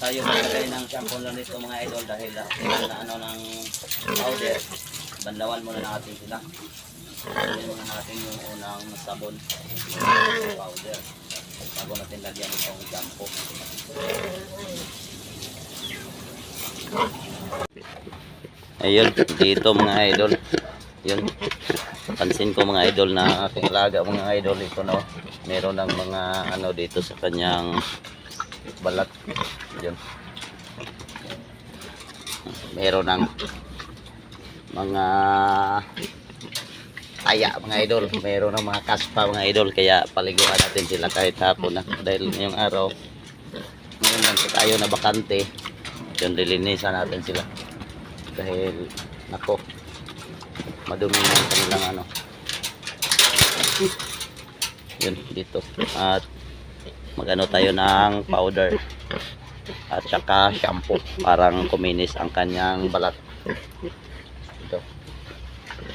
tayo maglagay ng shampoo lang dito mga idol dahil uh, na ano ng powder. Banlawan muna natin sila. Kunin muna natin yung unang sabon. Powder. Bago natin lagyan itong shampoo. Ayun, dito mga idol. Yun. Pansin ko mga idol na aking alaga mga idol ito no. Meron ng mga ano dito sa kanyang balat. Yun. Meron ng mga taya mga idol. Meron ng mga kaspa mga idol. Kaya paliguan natin sila kahit hapon na. Dahil ngayong araw, ngayon lang tayo na bakante. Yun, lilinisan natin sila. Dahil, nako, madumi na kanilang ano. Yun, dito. At, magano tayo ng powder at saka shampoo. Parang kuminis ang kanyang balat. Ito.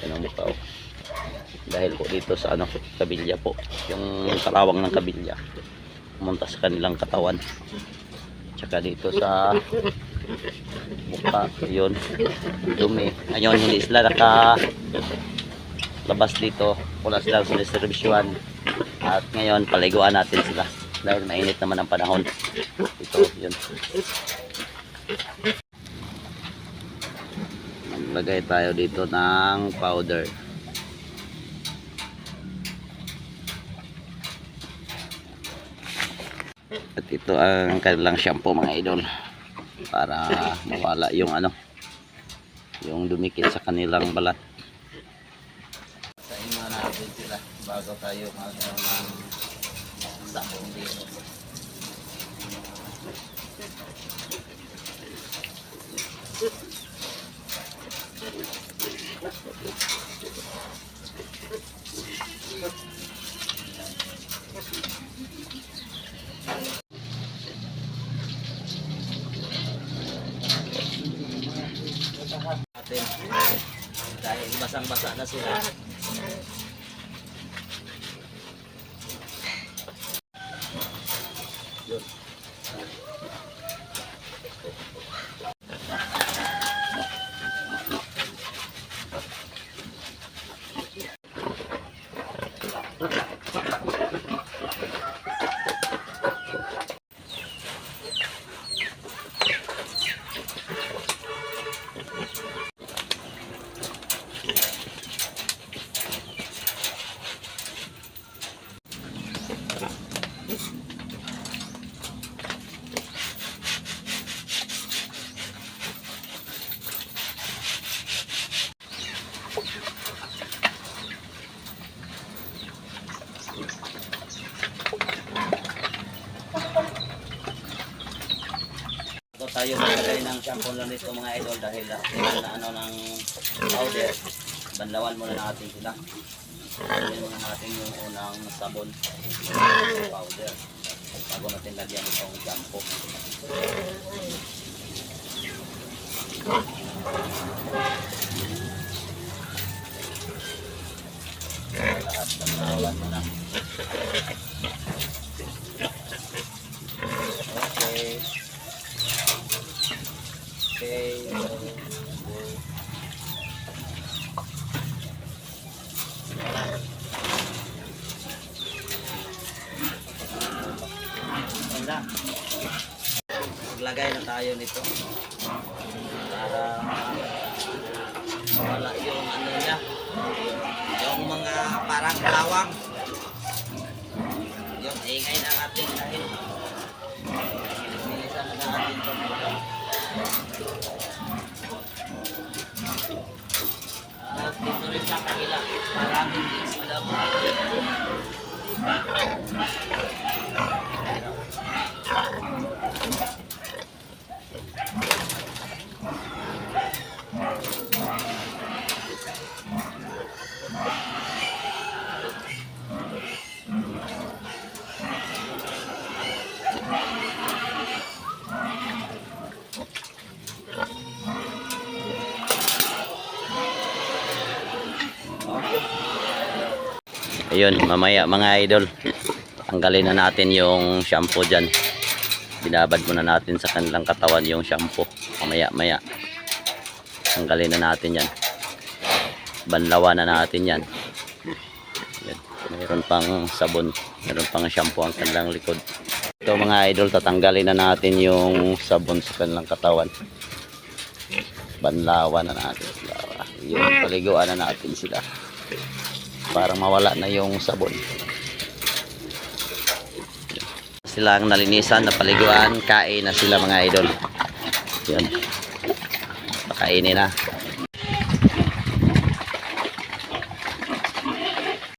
Yan ang mukha oh. dahil po dito sa ano kabilya po. Yung karawang ng kabilya. Pumunta sa kanilang katawan. Tsaka dito sa mukha yun. Dumi. Ngayon hindi sila naka labas dito. Wala sila sa distribution at ngayon paliguan natin sila dahil mainit naman ang panahon. Ito yun. Maglagay tayo dito ng powder. At ito ang kanilang shampoo mga idol. Para mawala yung ano yung dumikit sa kanilang balat. Tayin muna natin sila bago tayo mag ng sabong dito. dahil basang-basa na sila. Yun. Ito tayo maglagay ng shampoo lang dito mga idol dahil uh, na ano ng powder. Banlawan muna natin sila. Kunin muna natin yung unang sabon. Powder. Bago natin lagyan itong shampoo. Lahat banlawan muna. Okay. Okay. Wala. Maglagay na tayo nito. Para wala yung ano niya. Yung mga parang kalawang. Yung ingay ng ating dahil. Nilisan na natin ito. At dito rin sa kanila, maraming din sila mga Ayun, mamaya mga idol. Tanggalin na natin yung shampoo dyan. binabad muna natin sa kanilang katawan yung shampoo. Mamaya maya. Tanggalin na natin yan. Banlawan na natin yan. Yan mayroon pang sabon. Mayroon pang shampoo ang kanilang likod. Ito mga idol tatanggalin na natin yung sabon sa kanilang katawan. Banlawan na natin. Sila yung paliguan na natin sila para mawala na yung sabon. Silang nalinisan na paliguan kain na sila mga idol. Yun. Pakainin na